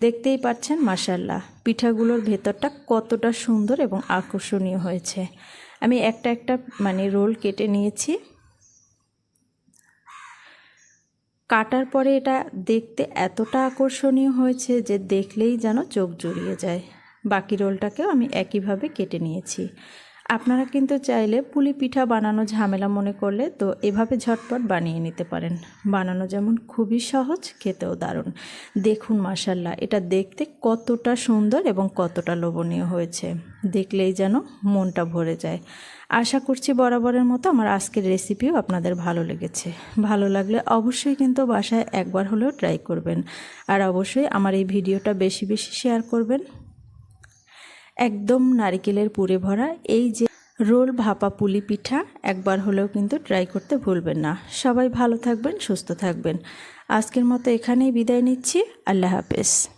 দেখতেই পাচ্ছেন মাসাল্লাহ পিঠাগুলোর ভেতরটা কতটা সুন্দর এবং আকর্ষণীয় হয়েছে। আমি একটা একটা মানে রোল কেটে নিয়েছি। কাটার পরে এটা দেখতে এতটা আকর্ষণীয় হয়েছে যে দেখলেই যেন চোখ জুড়িয়ে যায়। বাকি রোলটাকেও আমি একইভাবে কেটে নিয়েছি। আপনারা কিন্তু চাইলে পুলি পিঠা বানানো ঝামেলা মনে করলে তো এভাবে ঝটপট বানিয়ে নিতে পারেন। বানানো যেমন খুবই সহজ, খেতেও দারুণ। দেখুন মাসাল্লাহ এটা দেখতে কতটা সুন্দর এবং কতটা লোভনীয় হয়েছে। দেখলেই যেন মনটা ভরে যায়। আশা করছি বরাবরের মতো আমার আজকের রেসিপিও আপনাদের ভালো লেগেছে। ভালো লাগলে অবশ্যই কিন্তু বাসায় একবার হলেও ট্রাই করবেন। আর অবশ্যই আমার এই ভিডিওটা বেশি বেশি শেয়ার করবেন। একদম নারিকেলের পুরে ভরা, এই যে রোল ভাপা পুলি পিঠা একবার হলেও কিন্তু ট্রাই করতে ভুলবেন না। সবাই ভালো থাকবেন, সুস্থ থাকবেন। আজকের মতো এখানেই বিদায় নিচ্ছি। আল্লাহ হাফেজ।